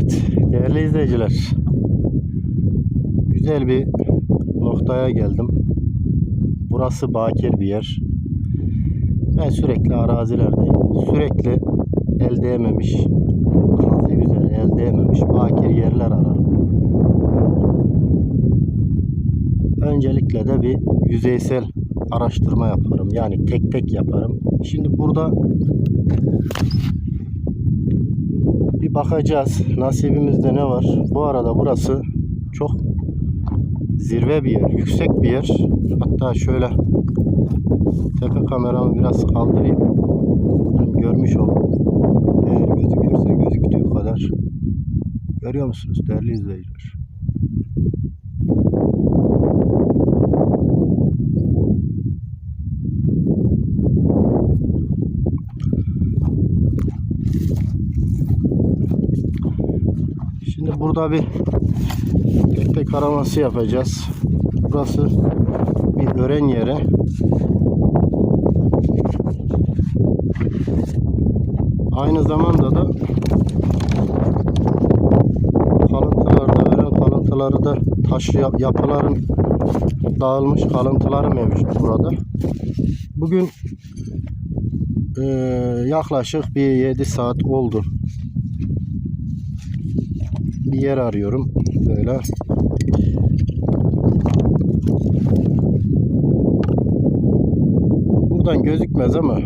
Evet değerli izleyiciler. Güzel bir noktaya geldim. Burası bakir bir yer. Ben sürekli arazilerdeyim. Sürekli el değmemiş, kazı üzeri el değmemiş bakir yerler ararım. Öncelikle de bir yüzeysel araştırma yaparım. Yani tek tek yaparım. Şimdi burada bir bakacağız. Nasibimizde ne var? Bu arada burası çok zirve bir yer. Yüksek bir yer. Hatta şöyle tepe kameramı biraz kaldırayım. Hem görmüş olun. Eğer gözükürse gözüktüğü kadar. Görüyor musunuz değerli izleyiciler? Şimdi burada bir tek araması yapacağız. Burası bir ören yeri. Aynı zamanda da kalıntılarda ören kalıntıları da taş yap- yapıların dağılmış kalıntıları mevcut burada. Bugün eee, yaklaşık bir 7 saat oldu bir yer arıyorum. Böyle. Buradan gözükmez ama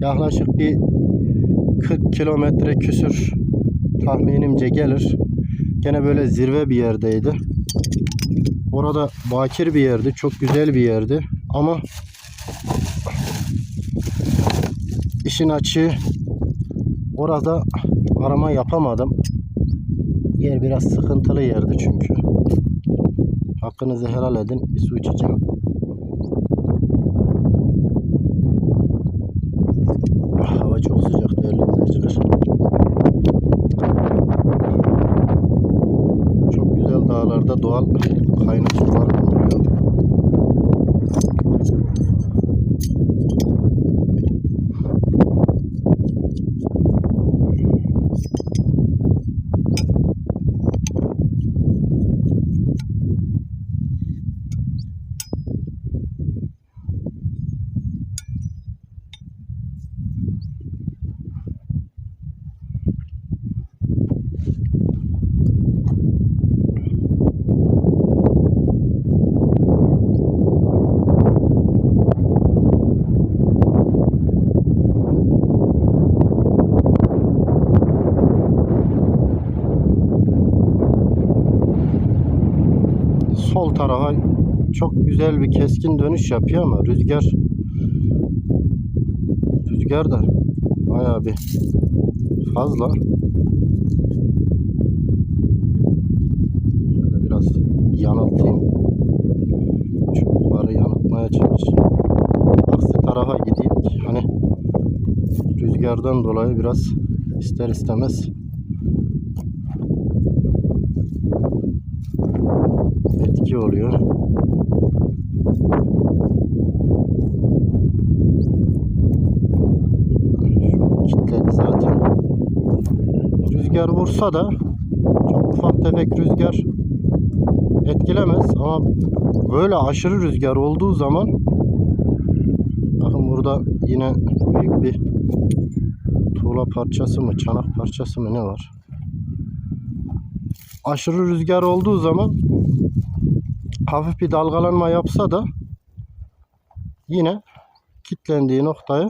yaklaşık bir 40 kilometre küsür tahminimce gelir. Gene böyle zirve bir yerdeydi. Orada bakir bir yerdi. Çok güzel bir yerdi. Ama işin açığı orada arama yapamadım. Biraz sıkıntılı yerdi çünkü. Hakkınızı helal edin. Bir su içeceğim. Ah, Hava çok sıcak değerli izleyiciler. Çok güzel dağlarda doğal kaynak sular bulunuyor. Sol tarafa çok güzel bir keskin dönüş yapıyor ama rüzgar rüzgar da bayağı bir fazla. Şöyle biraz yanıltayım. Çubukları yanıltmaya çalışayım. Aksi tarafa gideyim ki hani rüzgardan dolayı biraz ister istemez etki oluyor. Şu an kilitledi zaten. Rüzgar vursa da çok ufak tefek rüzgar etkilemez ama böyle aşırı rüzgar olduğu zaman bakın burada yine büyük bir tuğla parçası mı çanak parçası mı ne var aşırı rüzgar olduğu zaman hafif bir dalgalanma yapsa da yine kilitlendiği noktayı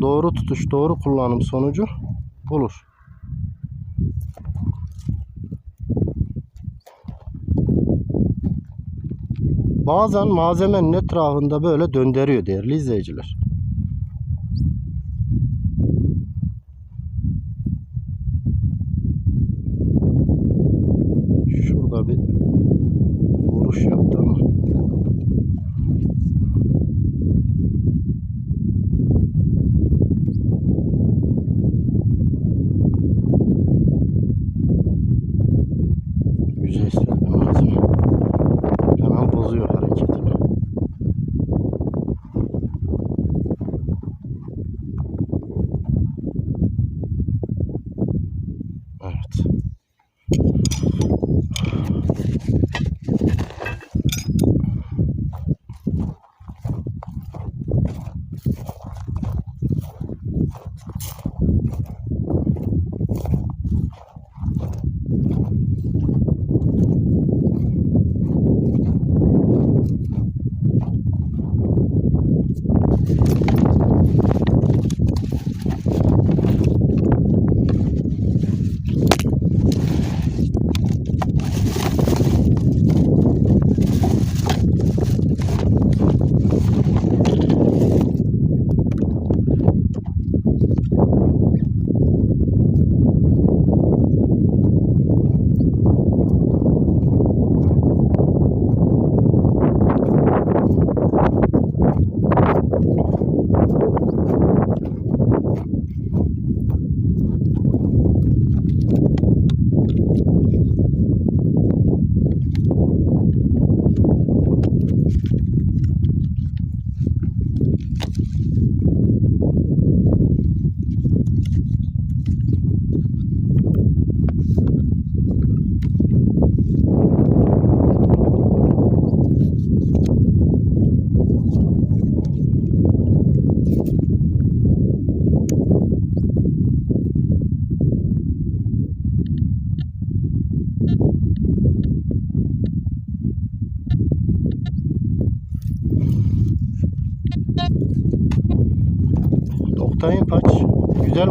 doğru tutuş, doğru kullanım sonucu bulur. Bazen malzemenin etrafında böyle döndürüyor değerli izleyiciler. Şurada bir পুরুষত্ব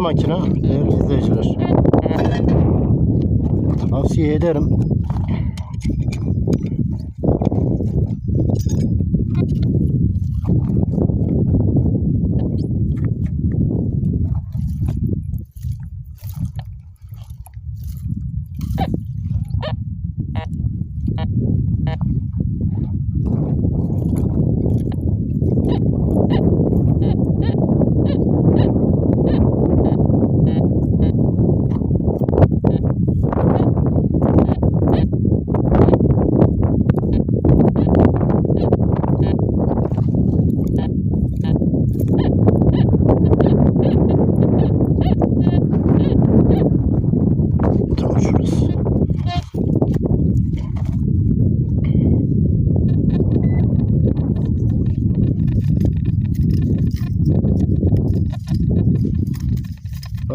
makine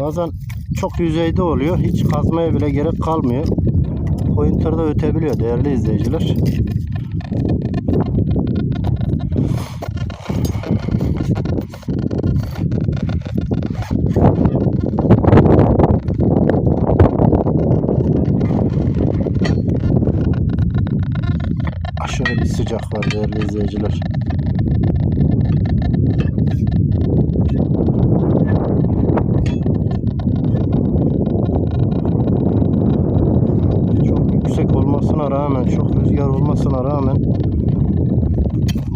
Bazen çok yüzeyde oluyor. Hiç kazmaya bile gerek kalmıyor. Pointer'da ötebiliyor değerli izleyiciler. Aşırı bir sıcak var değerli izleyiciler. Çok yüksek olmasına rağmen, çok rüzgar olmasına rağmen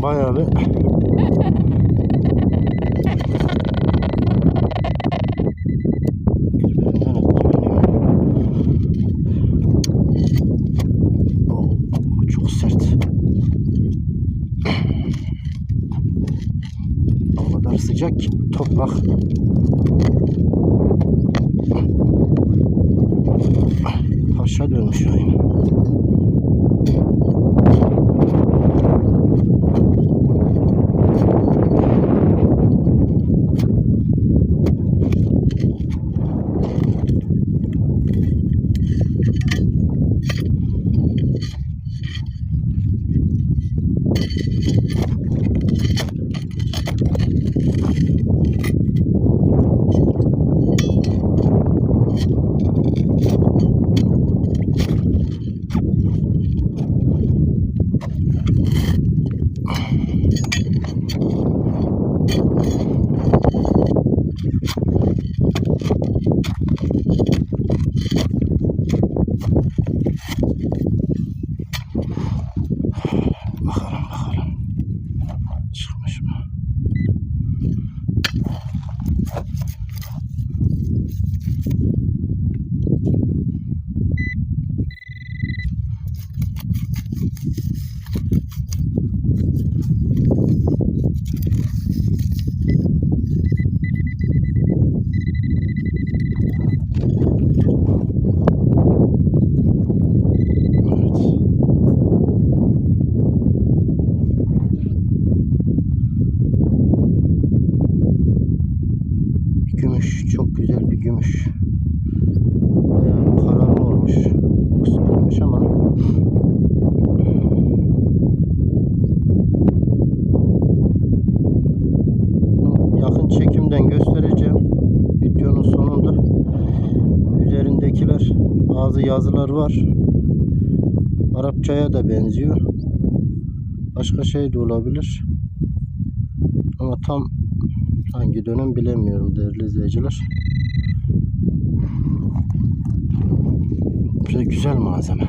bayağı bir benziyor. Başka şey de olabilir. Ama tam hangi dönem bilemiyorum değerli izleyiciler. Şey güzel malzeme.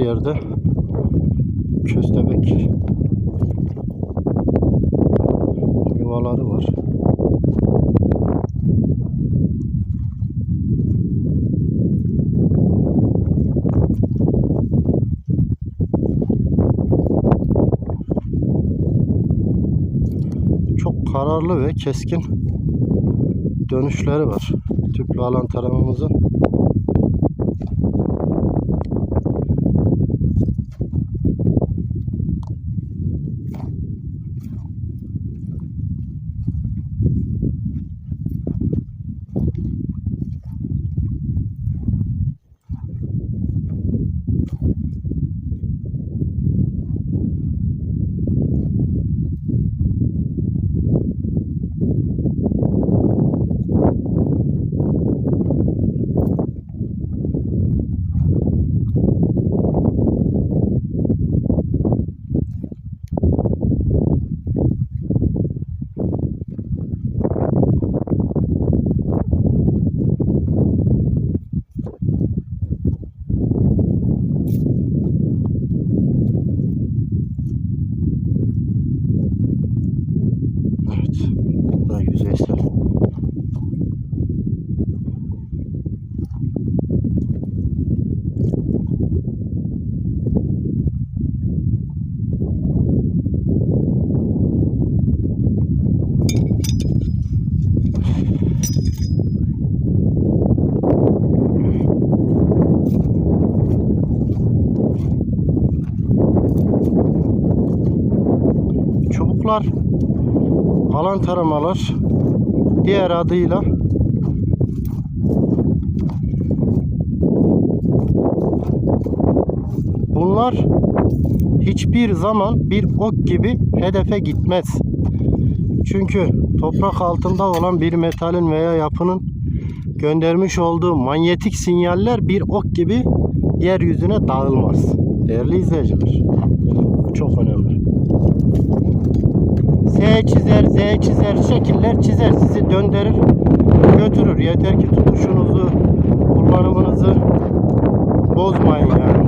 Yerde köstebek yuvaları var. Çok kararlı ve keskin dönüşleri var. Tüplü alan taramamızın. Evet. Bu da yüzeysel. Çubuklar taramalar diğer adıyla bunlar hiçbir zaman bir ok gibi hedefe gitmez. Çünkü toprak altında olan bir metalin veya yapının göndermiş olduğu manyetik sinyaller bir ok gibi yeryüzüne dağılmaz. Değerli izleyiciler. Çok önemli. S çizer, Z çizer, şekiller çizer. Sizi döndürür, götürür. Yeter ki tutuşunuzu, kullanımınızı bozmayın yani.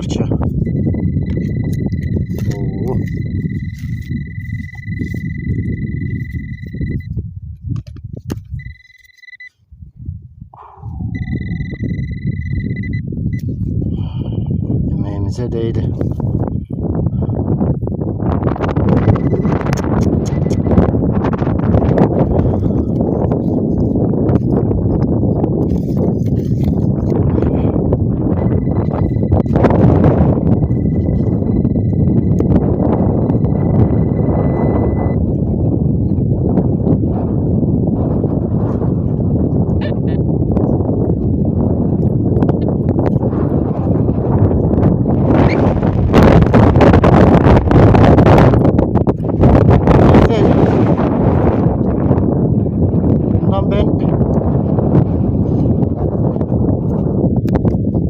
Büyük bir parça. Oo. Yemeğimize değdi. Bundan ben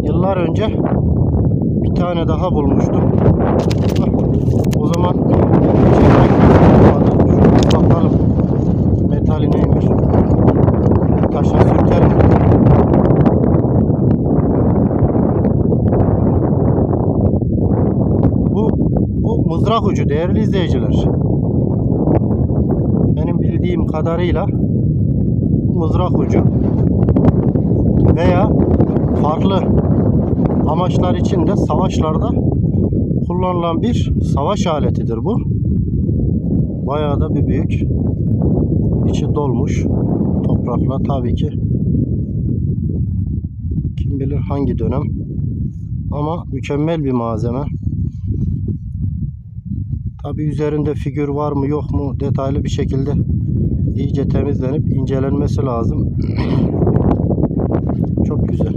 yıllar önce bir tane daha bulmuştum. O zaman Şu bakalım metali neymiş. Taşa sürtelim. Bu, bu mızrak ucu değerli izleyiciler. Benim bildiğim kadarıyla mızrak ucu veya farklı amaçlar için de savaşlarda kullanılan bir savaş aletidir bu. Bayağı da bir büyük. İçi dolmuş toprakla tabii ki. Kim bilir hangi dönem. Ama mükemmel bir malzeme. Tabii üzerinde figür var mı yok mu detaylı bir şekilde iyice temizlenip incelenmesi lazım. Çok güzel.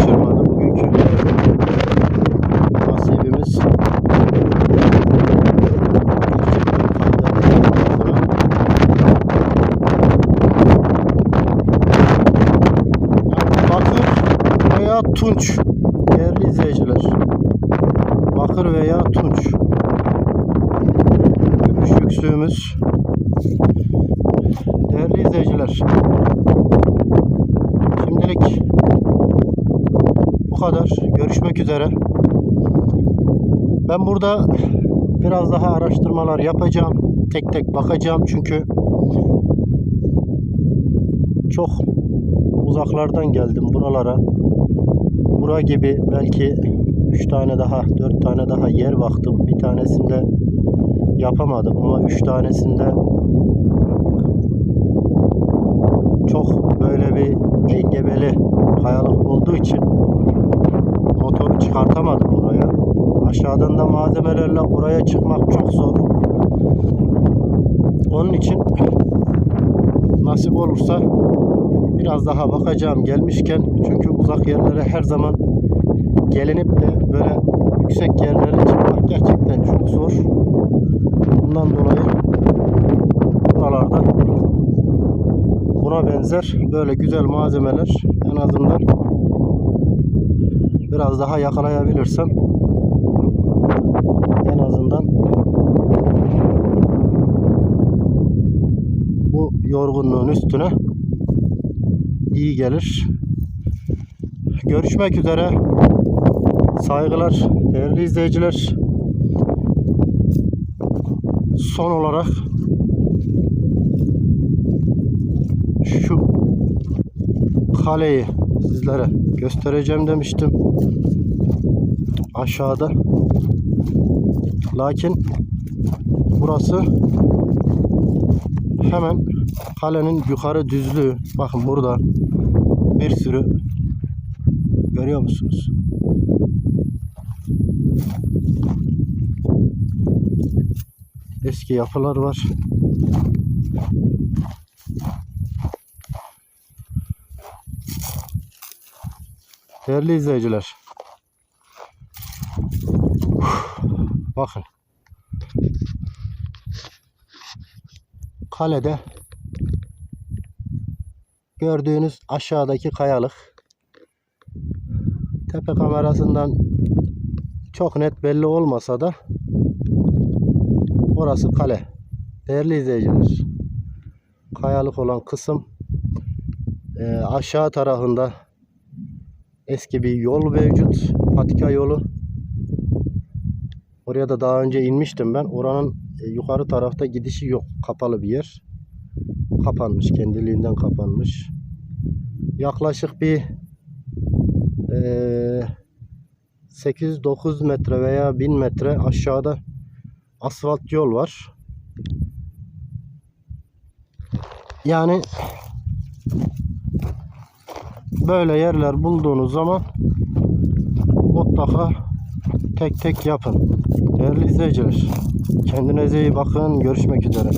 Kaçırmadı bugünkü nasibimiz. Bakır veya tunç değerli izleyiciler. Bakır veya tunç. Gümüş yüksüğümüz. Değerli izleyiciler. Şimdilik bu kadar. Görüşmek üzere. Ben burada biraz daha araştırmalar yapacağım. Tek tek bakacağım çünkü çok uzaklardan geldim buralara. Bura gibi belki 3 tane daha, 4 tane daha yer baktım. Bir tanesinde yapamadım ama 3 tanesinde çok böyle bir engebeli kayalık olduğu için motoru çıkartamadım oraya. Aşağıdan da malzemelerle oraya çıkmak çok zor. Onun için nasip olursa biraz daha bakacağım gelmişken çünkü uzak yerlere her zaman gelinip de böyle yüksek yerlere çıkmak gerçekten çok zor. Bundan dolayı buralarda buna benzer böyle güzel malzemeler en azından biraz daha yakalayabilirsem en azından bu yorgunluğun üstüne iyi gelir. Görüşmek üzere. Saygılar değerli izleyiciler. Son olarak şu kaleyi sizlere göstereceğim demiştim. Aşağıda. Lakin burası hemen kalenin yukarı düzlüğü. Bakın burada bir sürü görüyor musunuz? Eski yapılar var. Değerli izleyiciler. Bakın. Kalede gördüğünüz aşağıdaki kayalık tepe kamerasından çok net belli olmasa da orası kale. Değerli izleyiciler. Kayalık olan kısım e, aşağı tarafında eski bir yol mevcut. Patika yolu. Oraya da daha önce inmiştim ben. Oranın e, yukarı tarafta gidişi yok. Kapalı bir yer. Kapanmış. Kendiliğinden kapanmış. Yaklaşık bir e, 8-9 metre veya 1000 metre aşağıda asfalt yol var. Yani böyle yerler bulduğunuz zaman mutlaka tek tek yapın. Değerli izleyiciler, kendinize iyi bakın. Görüşmek üzere.